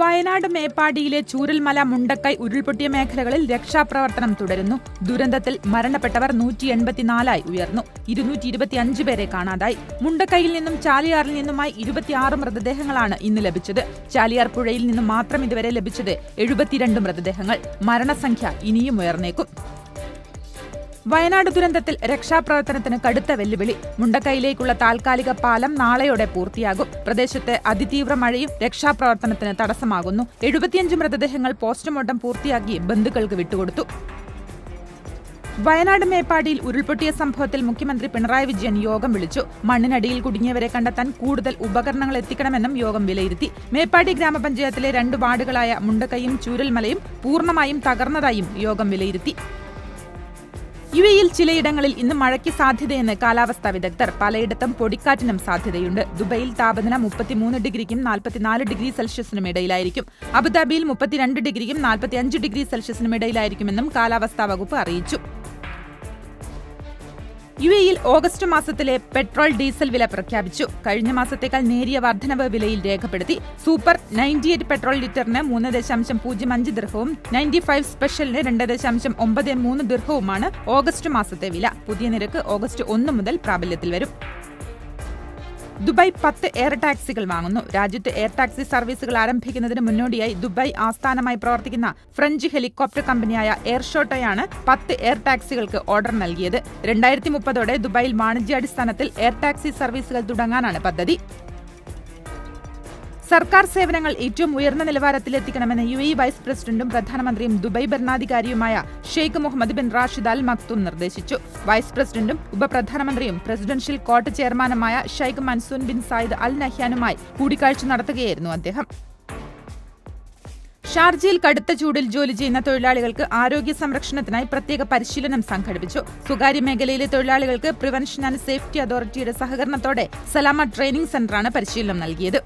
വയനാട് മേപ്പാടിയിലെ ചൂരൽമല മുണ്ടക്കൈ ഉരുൾപൊട്ടിയ മേഖലകളിൽ രക്ഷാപ്രവർത്തനം തുടരുന്നു. ദുരന്തത്തിൽ മരണപ്പെട്ടവർ നൂറ്റി എൺപത്തിനാലായി ഉയർന്നു. ഇരുന്നൂറ്റി ഇരുപത്തിയഞ്ച് പേരെ കാണാതായി. മുണ്ടക്കൈയിൽ നിന്നും ചാലിയാറിൽ നിന്നുമായി ഇരുപത്തിയാറ് മൃതദേഹങ്ങളാണ് ഇന്ന് ലഭിച്ചത്. ചാലിയാർ പുഴയിൽ നിന്നും മാത്രം ഇതുവരെ ലഭിച്ചത് എഴുപത്തിരണ്ട് മൃതദേഹങ്ങൾ. മരണസംഖ്യ ഇനിയും ഉയർന്നേക്കും. വയനാട് ദുരന്തത്തിൽ രക്ഷാപ്രവർത്തനത്തിന് കടുത്ത വെല്ലുവിളി. മുണ്ടക്കൈയിലേക്കുള്ള താൽക്കാലിക പാലം നാളെയോടെ പൂർത്തിയാകും. പ്രദേശത്തെ അതിതീവ്ര മഴയും രക്ഷാപ്രവർത്തനത്തിന് തടസ്സമാകുന്നു. എഴുപത്തിയഞ്ച് മൃതദേഹങ്ങൾ പോസ്റ്റ്മോർട്ടം പൂർത്തിയാക്കി ബന്ധുക്കൾക്ക് വിട്ടുകൊടുത്തു. വയനാട് മേപ്പാടിയിൽ ഉരുൾപൊട്ടിയ സംഭവത്തിൽ മുഖ്യമന്ത്രി പിണറായി വിജയൻ യോഗം വിളിച്ചു. മണ്ണിനടിയിൽ കുടുങ്ങിയവരെ കണ്ടെത്താൻ കൂടുതൽ ഉപകരണങ്ങൾ എത്തിക്കണമെന്നും യോഗം വിലയിരുത്തി. മേപ്പാടി ഗ്രാമപഞ്ചായത്തിലെ രണ്ട് വാർഡുകളായ മുണ്ടക്കയും ചൂരൽമലയും പൂർണമായും തകർന്നതായും യോഗം വിലയിരുത്തി. യു എയിൽ ചിലയിടങ്ങളിൽ ഇന്ന് മഴയ്ക്ക് സാധ്യതയെന്ന് കാലാവസ്ഥാ വിദഗ്ധർ. പലയിടത്തും പൊടിക്കാറ്റിനും സാധ്യതയുണ്ട്. ദുബൈയിൽ താപനില മുപ്പത്തിമൂന്ന് ഡിഗ്രിക്കും നാൽപ്പത്തിനാല് ഡിഗ്രി സെൽഷ്യസിനും ഇടയിലായിരിക്കും. അബുദാബിയിൽ മുപ്പത്തിരണ്ട് ഡിഗ്രിക്കും നാൽപ്പത്തിയഞ്ച് ഡിഗ്രി സെൽഷ്യസിനും ഇടയിലായിരിക്കുമെന്നും കാലാവസ്ഥാ വകുപ്പ് അറിയിച്ചു. യു എയിൽ ഓഗസ്റ്റ് മാസത്തിലെ പെട്രോൾ ഡീസൽ വില പ്രഖ്യാപിച്ചു. കഴിഞ്ഞ മാസത്തേക്കാൾ നേരിയ വർധനവ് വിലയിൽ രേഖപ്പെടുത്തി. സൂപ്പർ നയന്റി എയ്റ്റ് പെട്രോൾ ലിറ്ററിന് മൂന്ന് ദശാംശം പൂജ്യം അഞ്ച് ദീർഘവും നയന്റി ഫൈവ് സ്പെഷ്യലിന് രണ്ട് ദശാംശം ഒമ്പത് മൂന്ന് ദീർഘവുമാണ് ഓഗസ്റ്റ് മാസത്തെ വില. പുതിയ നിരക്ക് ഓഗസ്റ്റ് ഒന്ന് മുതൽ പ്രാബല്യത്തിൽ വരും. ദുബായ് പത്ത് എയർ ടാക്സികൾ വാങ്ങുന്നു. രാജ്യത്ത് എയർ ടാക്സി സർവീസുകൾ ആരംഭിക്കുന്നതിന് മുന്നോടിയായി ദുബായ് ആസ്ഥാനമായി പ്രവർത്തിക്കുന്ന ഫ്രഞ്ച് ഹെലികോപ്റ്റർ കമ്പനിയായ എയർഷോട്ടയാണ് പത്ത് എയർ ടാക്സികൾക്ക് ഓർഡർ നൽകിയത്. രണ്ടായിരത്തി മുപ്പതോടെ ദുബായിൽ വാണിജ്യാടിസ്ഥാനത്തിൽ എയർ ടാക്സി സർവീസുകൾ തുടങ്ങാനാണ് പദ്ധതി. സർക്കാർ സേവനങ്ങൾ ഏറ്റവും ഉയർന്ന നിലവാരത്തിലെത്തിക്കണമെന്ന് യു എ വൈസ് പ്രസിഡന്റും പ്രധാനമന്ത്രിയും Dubai ഭരണാധികാരിയുമായ Sheikh Mohammed bin Rashid Al Maktoum നിർദ്ദേശിച്ചു. വൈസ് പ്രസിഡന്റും ഉപപ്രധാനമന്ത്രിയും പ്രസിഡൻഷ്യൽ കോർട്ട് ചെയർമാനുമായ Sheikh Mansour bin Zayed Al നഹ്യാനുമായി കൂടിക്കാഴ്ച നടത്തുകയായിരുന്നു അദ്ദേഹം. ഷാർജയിൽ കടുത്ത ചൂടിൽ ജോലി ചെയ്യുന്ന തൊഴിലാളികൾക്ക് ആരോഗ്യ സംരക്ഷണത്തിനായി പ്രത്യേക പരിശീലനം സംഘടിപ്പിച്ചു. സ്വകാര്യ മേഖലയിലെ തൊഴിലാളികൾക്ക് പ്രിവെൻഷൻ ആൻഡ് സേഫ്റ്റി അതോറിറ്റിയുടെ സഹകരണത്തോടെ സലാമ ട്രെയിനിംഗ് സെന്ററാണ് പരിശീലനം നൽകിയത്.